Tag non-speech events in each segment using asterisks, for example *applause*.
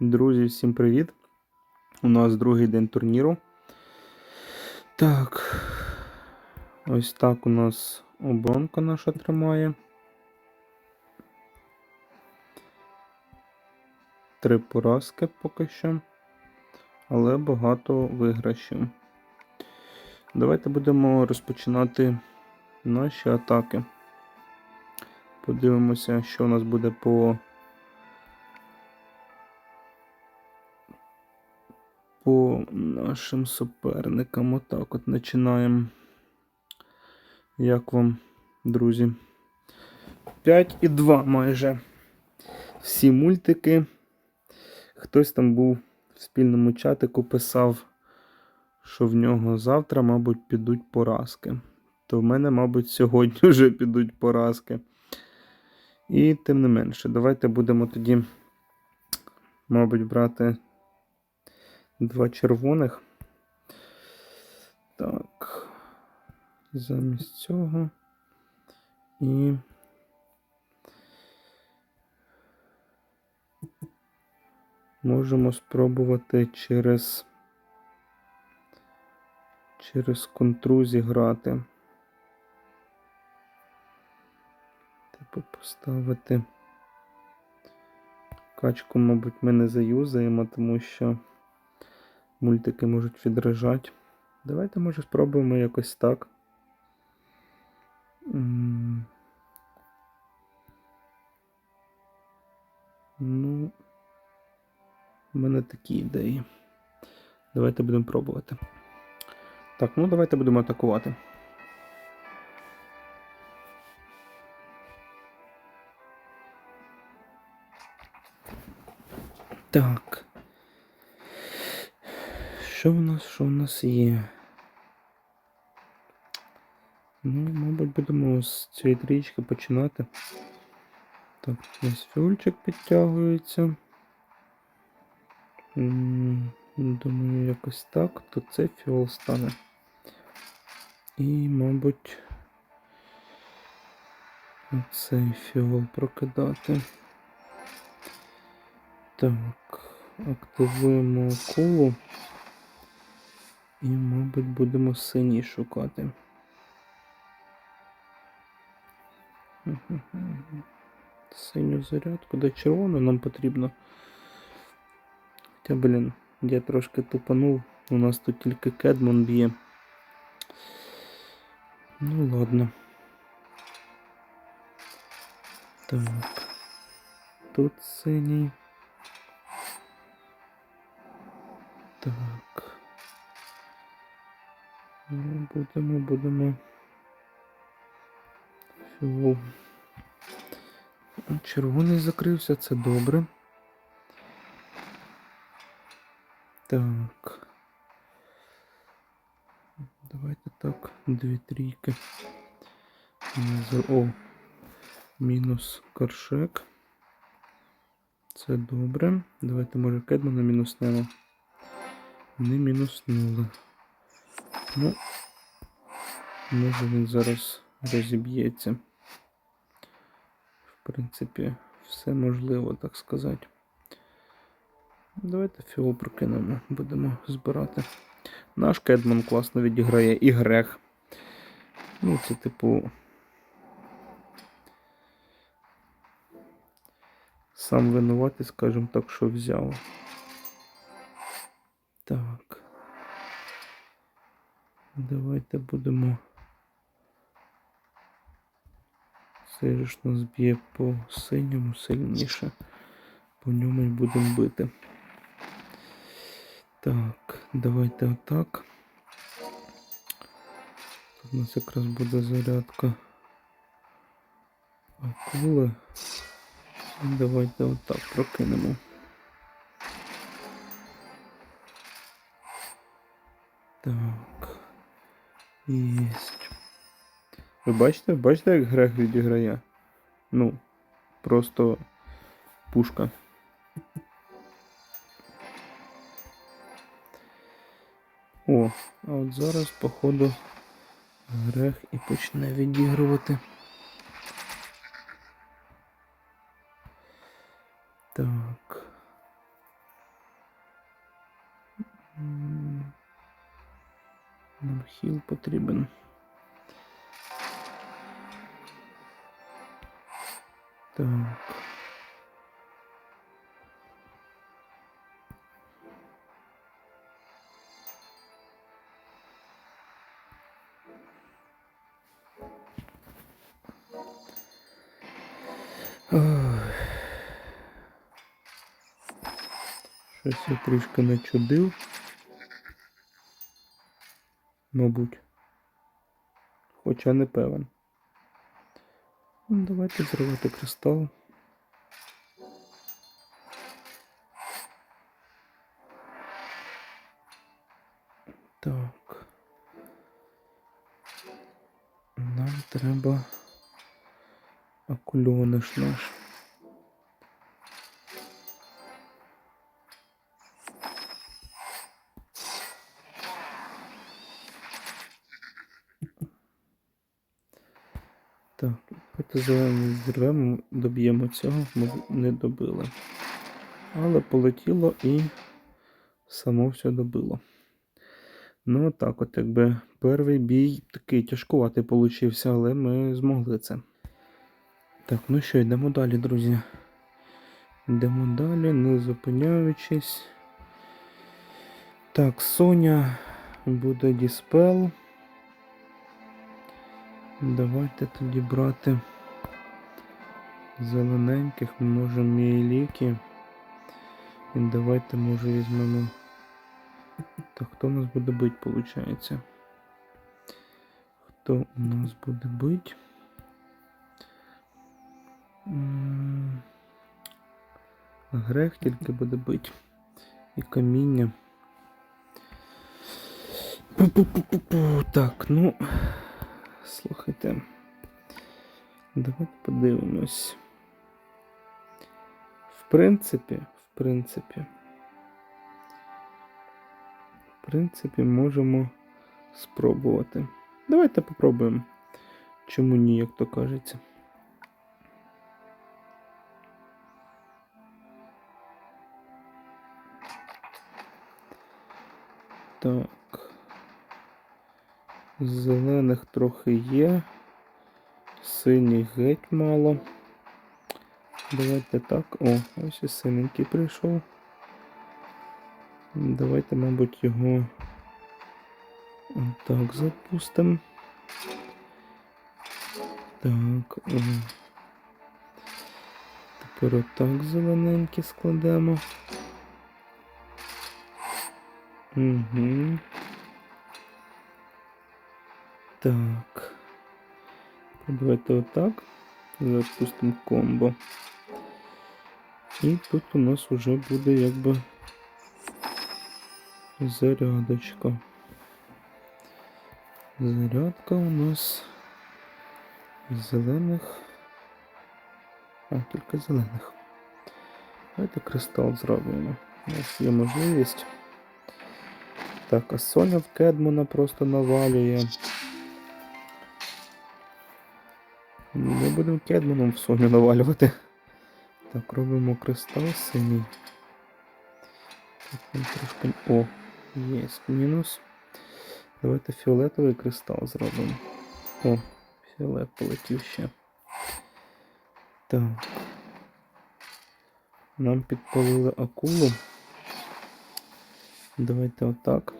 Друзі, всім привіт! У нас другий день турніру. Так. Ось так у нас оборонка наша тримає. Три поразки поки що. Але багато виграшів. Давайте будемо розпочинати наші атаки. Подивимося, що у нас буде по по нашим суперникам. Отак от починаємо. Як вам, друзі? 5 і 2 майже. Всі мультики. Хтось там був в спільному чатику, писав, що в нього завтра, мабуть, підуть поразки. То в мене, мабуть, сьогодні *laughs* вже підуть поразки. І тим не менше, давайте будемо тоді, мабуть, брати два червоних. Так. Замість цього. І. Можемо спробувати через. Через контру зіграти. Типу поставити. Качку, мабуть, ми не заюзаємо, тому що мультики можуть відражати. Давайте, може, спробуємо якось так. Ну, у мене такі ідеї. Давайте будемо пробувати. Так, ну давайте будемо атакувати. Так. Що в нас, що в нас є? Ну, мабуть, будемо з цієї трічки починати. Так, ось фюльчик підтягується. Думаю, якось так, то це фіол стане. І, мабуть, цей фіол прокидати. Так, активуємо колу. І, мабуть, будемо синій шукати. Синю зарядку, де червону нам потрібно. Хоча, блін, я трошки тупанув. У нас тут тільки Кедмон б'є. Ну ладно. Так. Тут синій. Так. Будемо, будемо. Фіол. Червоний закрився, це добре. Так. Давайте так, дві трійки. О, мінус коршек. Це добре. Давайте, може, Кедмана мінуснемо. Не мінуснули. Ну, може він зараз розіб'ється. В принципі, все можливо, так сказати. Давайте фіол прокинемо, будемо збирати. Наш Кедман класно відіграє і Грех. Ну, це типу. Сам винуватий, скажімо так, що взяв. Давайте будемо. Цей же ж нас б'є по синьому сильніше. По ньому й будемо бити. Так, давайте отак. Тут у нас якраз буде зарядка акули. Давайте отак прокинемо. Так. Єсть. Ви бачите? Бачите, як грех відіграє? Ну, просто пушка. О, а от зараз, походу, грех і почне відігрувати. хіл потрібен. Так. Ой. Щось я трішки начудив. Мабуть. Хоча не певен. Ну, давайте зривати кристал. Так. Нам треба акульониш наш. Зелений зірвемо, доб'ємо цього, ми не добили. Але полетіло і само все добило. Ну, так, от якби перший бій такий тяжкуватий получився, але ми змогли це. Так, ну що, йдемо далі, друзі. Йдемо далі, не зупиняючись. Так, Соня буде Діспел. Давайте тоді брати зелененьких, множимо мієліки. І давайте, може, візьмемо. Так, хто у нас буде бить, виходить? Хто у нас буде бить? Грех тільки буде бить. І каміння. Пу-пу-пу-пу-пу. Так, ну. Слухайте. Давайте подивимось. Принципі, в принципі. В принципі, можемо спробувати. Давайте попробуємо. Чому ні, як то кажеться. Так. Зелених трохи є. Синіх геть мало. Давайте так. О, ось і синенький прийшов. Давайте, мабуть, його так запустимо. Так. О. Тепер отак зелененькі складемо. Угу. Так. Давайте отак. Запустимо комбо. І тут у нас вже буде якби зарядочка. Зарядка у нас зелених. А, тільки зелених. Давайте кристал зробимо. У нас є можливість. Так, а Соня в Кедмана просто навалює. Ми будемо Кедманом в Соню навалювати. Так, робимо кристал синій. Трошки. О, є мінус. Давайте фіолетовий кристал зробимо. О, фіолет полетів ще. Так. Нам підпалили акулу. Давайте отак.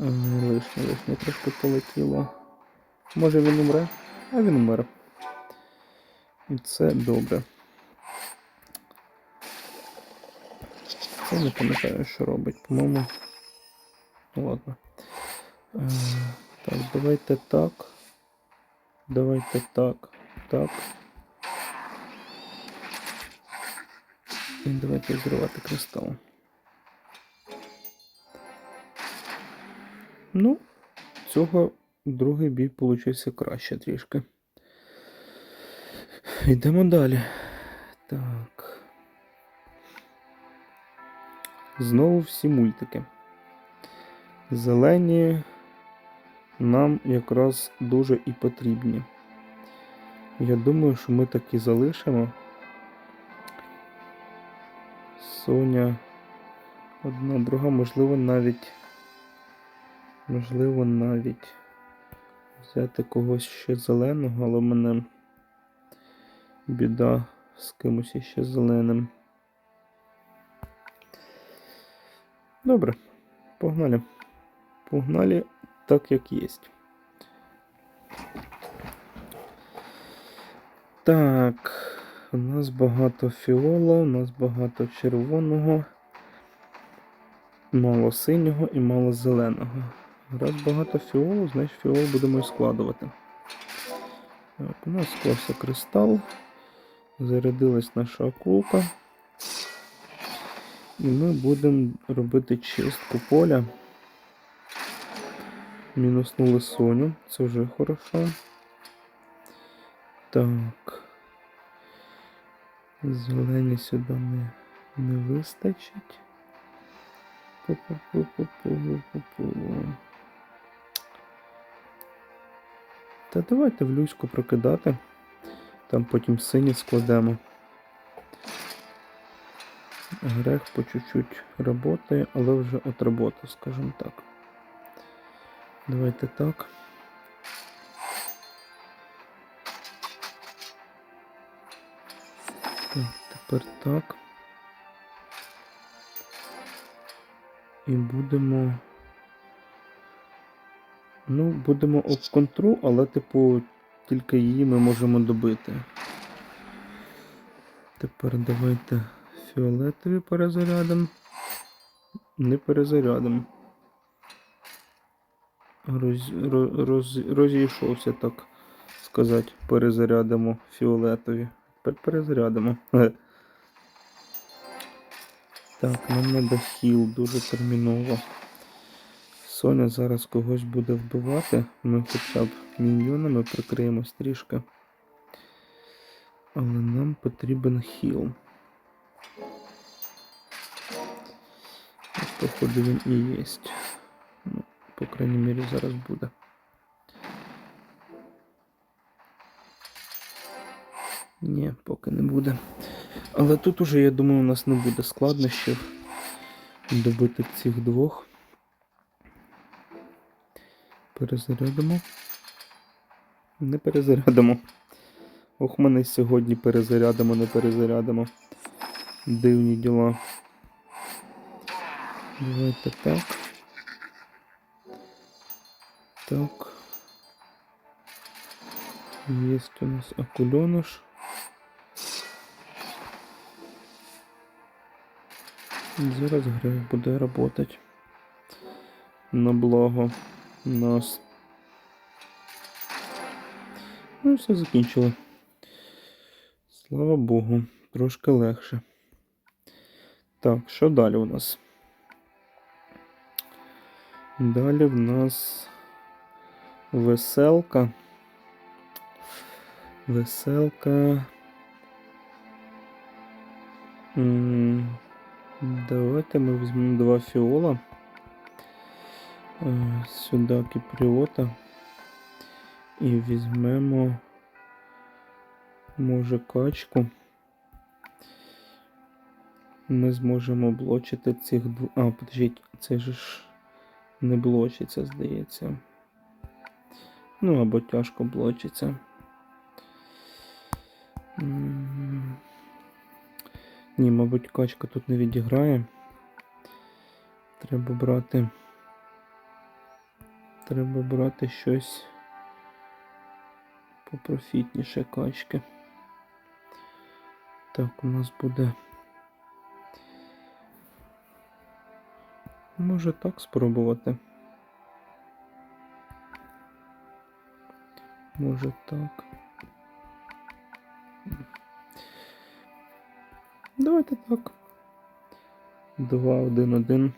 Е, Лишнє, лишнє трошки полетіло. Може він умре? А він умер. І це добре. Це не пам'ятаю, що робить, по-моєму. Ну ладно. Е, так, давайте так. Давайте так. Так. І давайте зривати кристал. Ну, цього другий бій получився краще трішки. Йдемо далі. Так. Знову всі мультики. Зелені нам якраз дуже і потрібні. Я думаю, що ми так і залишимо. Соня одна, друга, можливо, навіть Можливо, навіть взяти когось ще зеленого, але мене біда з кимось іще зеленим. Добре, погнали. Погнали так, як є. Так, у нас багато фіола, у нас багато червоного, мало синього і мало зеленого. Раз багато фіолу, значить фіол будемо і складувати. Так, у нас склався кристал, зарядилась наша акулка. І ми будемо робити чистку поля. Мінуснули Соню, це вже хорошо. Так. Зелені сюди не, не вистачить. Та давайте в люську прокидати. Там потім сині складемо. Грех по чуть-чуть работає, але вже отработав, скажімо так. Давайте так. Так, тепер так. І будемо. Ну, будемо об контру, але, типу, тільки її ми можемо добити. Тепер давайте фіолетові перезарядимо. Не перезарядимо. Роз, ро- роз, розійшовся, так сказати. Перезарядимо фіолетові. Тепер перезарядимо. *laughs* Так, нам треба хіл дуже терміново. Соня зараз когось буде вбивати. Ми хоча б міньйонами прикриємось трішки. Але нам потрібен хіл. Походу він і є. Ну, по крайній мірі зараз буде. Ні, поки не буде. Але тут уже, я думаю, у нас не буде складнощів добити цих двох. Перезарядимо. Не перезарядимо. Ох, мене сьогодні перезарядимо, не перезарядимо. Дивні діла. Давайте так. Так. Есть у нас акуленыш. Зараз грех буде работать на благо нас. Ну, все закінчили. Слава Богу, трошки легше. Так, що далі у нас? Далі в нас веселка. Веселка. Давайте ми візьмемо два фіола. Е, Сюди кіпріота. І візьмемо, може, качку. Ми зможемо блочити цих двох. А, подождіть, це ж не блочиться, здається. Ну, або тяжко блочиться. Ні, мабуть, качка тут не відіграє. Треба брати. Треба брати щось попрофітніше качки. Так, у нас буде. Може так спробувати. Може так. Давайте так. Два, один, один.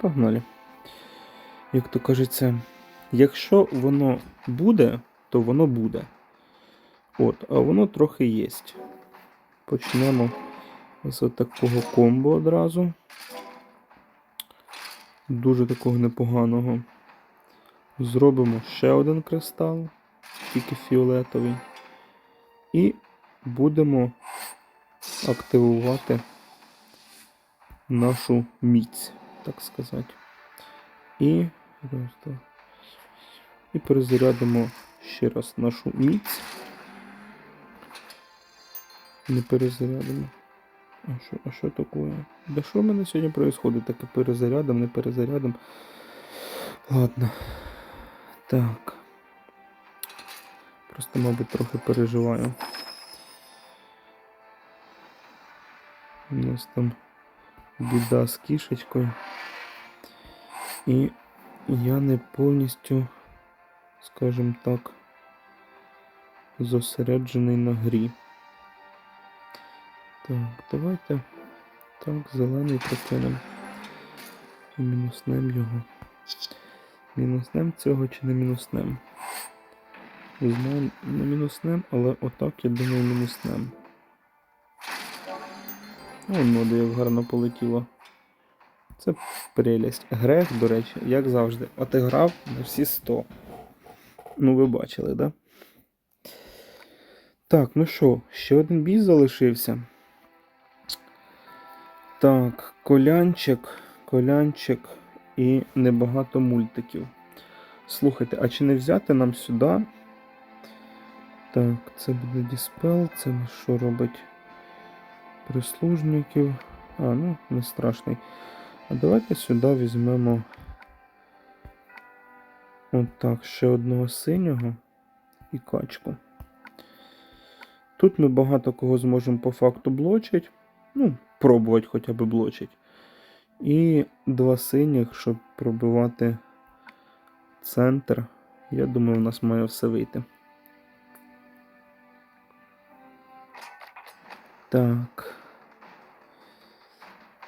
Погнали. Як то кажеться, якщо воно буде, то воно буде. От, а воно трохи є. Почнемо з такого комбо одразу. Дуже такого непоганого. Зробимо ще один кристал, тільки фіолетовий. І будемо активувати нашу міць. так сказати. І. Раз, два. І перезарядимо ще раз нашу міць. Не перезарядимо. А що, а що таке? Да що в мене сьогодні відбувається? Таке перезарядом, не перезарядом. Ладно. Так. Просто, мабуть, трохи переживаю. У нас там біда з кішечкою. І я не повністю, скажімо так, зосереджений на грі. Так, давайте так, зелений прокинемо. І мінуснем його. Мінуснем цього чи не мінуснем? Не знаю, не мінуснем, але отак я думаю мінуснем. О, моди як гарно полетіло. Це прелість. Грех, до речі, як завжди, отиграв на всі 100. Ну, ви бачили, да? Так, ну що, ще один бій залишився. Так, колянчик, колянчик і небагато мультиків. Слухайте, а чи не взяти нам сюди? Так, це буде Dispel, це що робить прислужників. А, ну, не страшний. А давайте сюди візьмемо. Отак, ще одного синього і качку. Тут ми багато кого зможемо по факту блочити. Ну, пробувати хоча б блочити. І два синіх, щоб пробивати центр. Я думаю, у нас має все вийти. Так.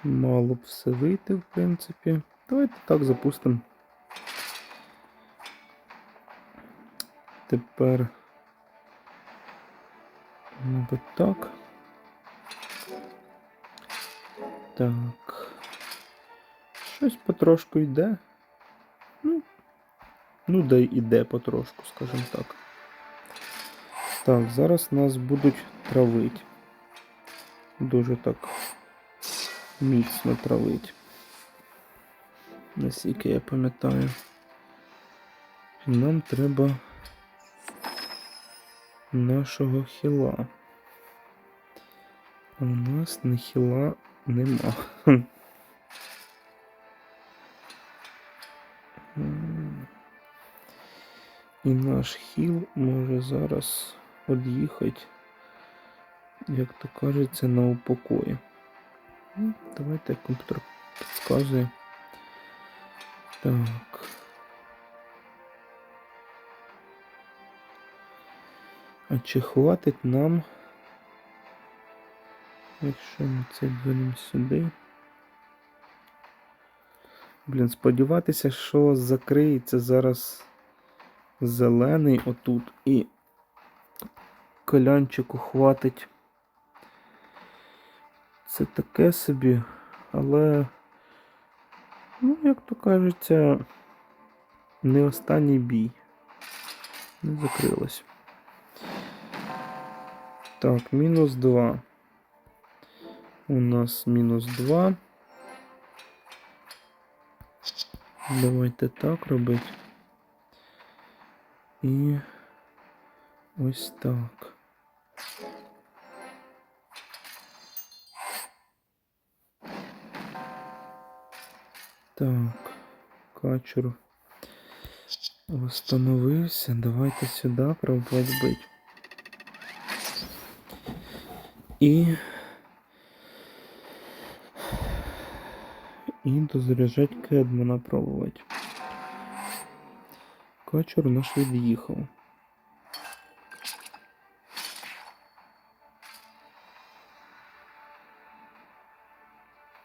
Мало б все вийти, в принципі. Давайте так запустимо. Тепер. Мабуть, так. Так. Щось потрошку йде. Ну, ну да й іде потрошку, скажімо так. Так, зараз нас будуть травити. Дуже так міцно травить. Наскільки я пам'ятаю. Нам треба нашого хіла. А у нас не хіла нема. І наш хіл може зараз од'їхати, як то кажеться, на упокої. Ну, Давайте комп'ютер підказує. Так. А чи хватить нам, якщо ми це двинемо сюди? Блін, сподіватися, що закриється зараз зелений отут і колянчику хватить. Це таке собі, але, ну, як то кажеться, не останній бій. Не закрилось. Так, мінус 2. У нас мінус 2. Давайте так робити. І ось так. Так, качур восстановився. Давайте сюди пробувати бити. І. І дозаряджать Кедмана пробувати. Качур наш від'їхав.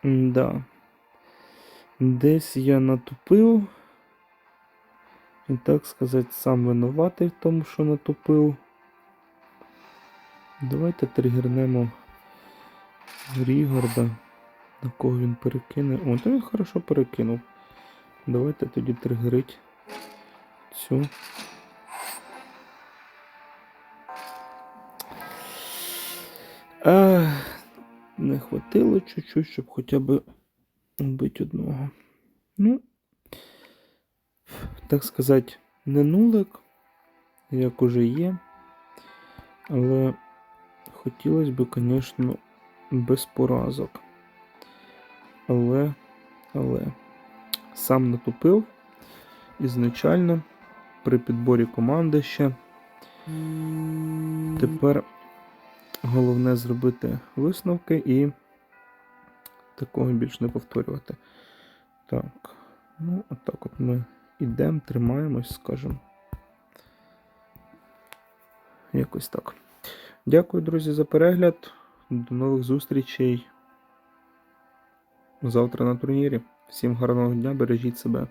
Да. Десь я натупив. І так сказати, сам винуватий в тому, що натупив. Давайте тригернемо Рігорда. На кого він перекине. О, то він хорошо перекинув. Давайте тоді тригерить цю. Не хватило чуть-чуть, щоб хоча б Убить одного. Ну, так сказати, не нулик, як уже є. Але хотілося б, звісно, без поразок. Але, але сам натупив ізначально при підборі команди ще. Тепер головне зробити висновки і такого більш не повторювати. Так, ну, отак от ми йдемо, тримаємось, скажімо. Якось так. Дякую, друзі, за перегляд. До нових зустрічей завтра на турнірі. Всім гарного дня, бережіть себе.